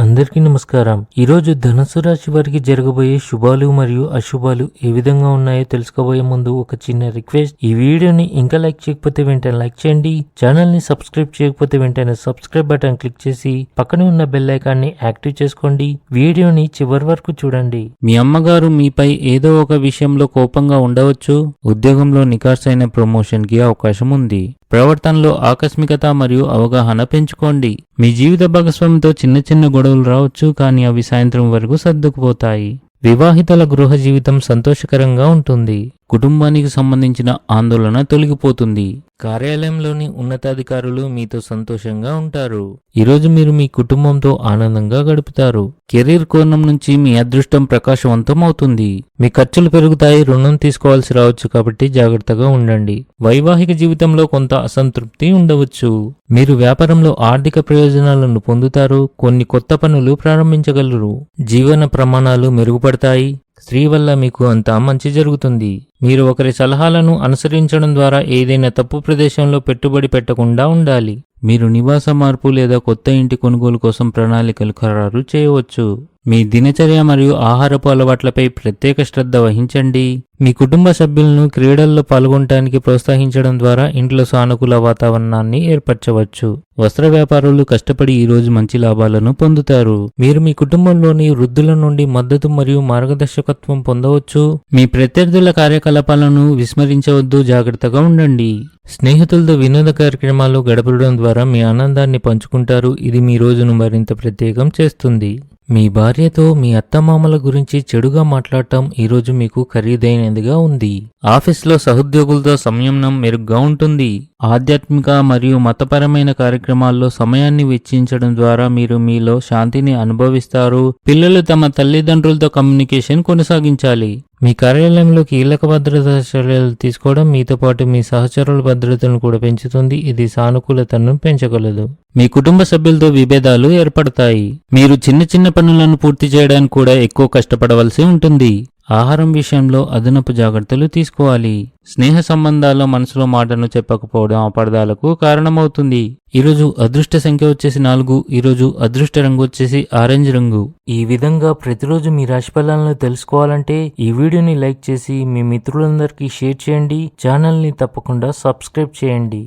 అందరికీ నమస్కారం. ఈరోజు ధనుసు రాశి వారికి జరగబోయే శుభాలు మరియు అశుభాలు ఏ విధంగా ఉన్నాయో తెలుసుకోబోయే ముందు ఒక చిన్న రిక్వెస్ట్. ఈ వీడియోని ఇంకా లైక్ చేయకపోతే వెంటనే లైక్ చేయండి. ఛానల్ని సబ్స్క్రైబ్ చేయకపోతే వెంటనే సబ్స్క్రైబ్ బటన్ క్లిక్ చేసి పక్కనే ఉన్న బెల్ యాక్టివ్ చేసుకోండి. వీడియోని చివరి వరకు చూడండి. మీ అమ్మగారు మీపై ఏదో ఒక విషయంలో కోపంగా ఉండవచ్చు. ఉద్యోగంలో నికార్సైన ప్రమోషన్కి అవకాశం ఉంది. ప్రవర్తనలో ఆకస్మికత మరియు అవగాహన పెంచుకోండి. మీ జీవిత భాగస్వామితో చిన్న చిన్న గొడవలు రావచ్చు కానీ అవి సాయంత్రం వరకు సర్దుకుపోతాయి. వివాహితల గృహ జీవితం సంతోషకరంగా ఉంటుంది. కుటుంబానికి సంబంధించిన ఆందోళన తొలగిపోతుంది. కార్యాలయంలోని ఉన్నతాధికారులు మీతో సంతోషంగా ఉంటారు. ఈరోజు మీరు మీ కుటుంబంతో ఆనందంగా గడుపుతారు. కెరీర్ కోణం నుంచి మీ అదృష్టం ప్రకాశవంతం అవుతుంది మీ ఖర్చులు పెరుగుతాయి రుణం తీసుకోవాల్సి రావచ్చు కాబట్టి జాగ్రత్తగా ఉండండి. వైవాహిక జీవితంలో కొంత అసంతృప్తి ఉండవచ్చు. మీరు వ్యాపారంలో ఆర్థిక ప్రయోజనాలను పొందుతారు కొన్ని కొత్త పనులు ప్రారంభించగలరు. జీవన ప్రమాణాలు మెరుగుపడతాయి. స్త్రీ వల్ల మీకు అంతా మంచి జరుగుతుంది. మీరు ఒకరి సలహాలను అనుసరించడం ద్వారా ఏదైనా తప్పు ప్రదేశంలో పెట్టుబడి పెట్టకుండా ఉండాలి. మీరు నివాస మార్పు లేదా కొత్త ఇంటి కొనుగోలు కోసం ప్రణాళికలు ఖరారు చేయవచ్చు. మీ దినచర్య మరియు ఆహారపు అలవాట్లపై ప్రత్యేక శ్రద్ధ వహించండి. మీ కుటుంబ సభ్యులను క్రీడల్లో పాల్గొనడానికి ప్రోత్సహించడం ద్వారా ఇంట్లో సానుకూల వాతావరణాన్ని ఏర్పరచవచ్చు. వస్త్ర వ్యాపారులు కష్టపడి ఈ రోజు మంచి లాభాలను పొందుతారు. మీరు మీ కుటుంబంలోని వృద్ధుల నుండి మద్దతు మరియు మార్గదర్శకత్వం పొందవచ్చు. మీ ప్రత్యర్థుల కార్యకలాపాలను విస్మరించవద్దు జాగ్రత్తగా ఉండండి. స్నేహితులతో వినోద కార్యక్రమాలు గడపడం ద్వారా మీ ఆనందాన్ని పంచుకుంటారు. ఇది మీ రోజును మరింత ప్రత్యేకం చేస్తుంది. మీ భార్యతో మీ అత్తమామల గురించి చెడుగా మాట్లాడటం ఈరోజు మీకు ఖరీదైనదిగా ఉంది. ఆఫీస్లో సహోద్యోగులతో సంయమనం మెరుగ్గా ఉంటుంది. ఆధ్యాత్మిక మరియు మతపరమైన కార్యక్రమాల్లో సమయాన్ని వెచ్చించడం ద్వారా మీరు మీలో శాంతిని అనుభవిస్తారు. పిల్లలు తమ తల్లిదండ్రులతో కమ్యూనికేషన్ కొనసాగించాలి. మీ కార్యాలయంలో కీలక భద్రతా చర్యలు తీసుకోవడం మీతో పాటు మీ సహచరుల భద్రతను కూడా పెంచుతుంది. ఇది సానుకూలతను పెంచగలదు. మీ కుటుంబ సభ్యులతో విభేదాలు ఏర్పడతాయి. మీరు చిన్న చిన్న పనులను పూర్తి చేయడానికి కూడా ఎక్కువ కష్టపడవలసి ఉంటుంది. ఆహారం విషయంలో అదనపు జాగ్రత్తలు తీసుకోవాలి. స్నేహ సంబంధాల్లో మనసులో మాటను చెప్పకపోవడం అపార్థాలకు కారణమవుతుంది. ఈరోజు అదృష్ట సంఖ్య వచ్చేసి నాలుగు ఈరోజు అదృష్ట రంగు వచ్చేసి ఆరెంజ్ రంగు. ఈ విధంగా ప్రతిరోజు మీ రాశి ఫలాలను తెలుసుకోవాలంటే ఈ వీడియోని లైక్ చేసి మీ మిత్రులందరికీ షేర్ చేయండి. ఛానల్ని తప్పకుండా సబ్స్క్రైబ్ చేయండి.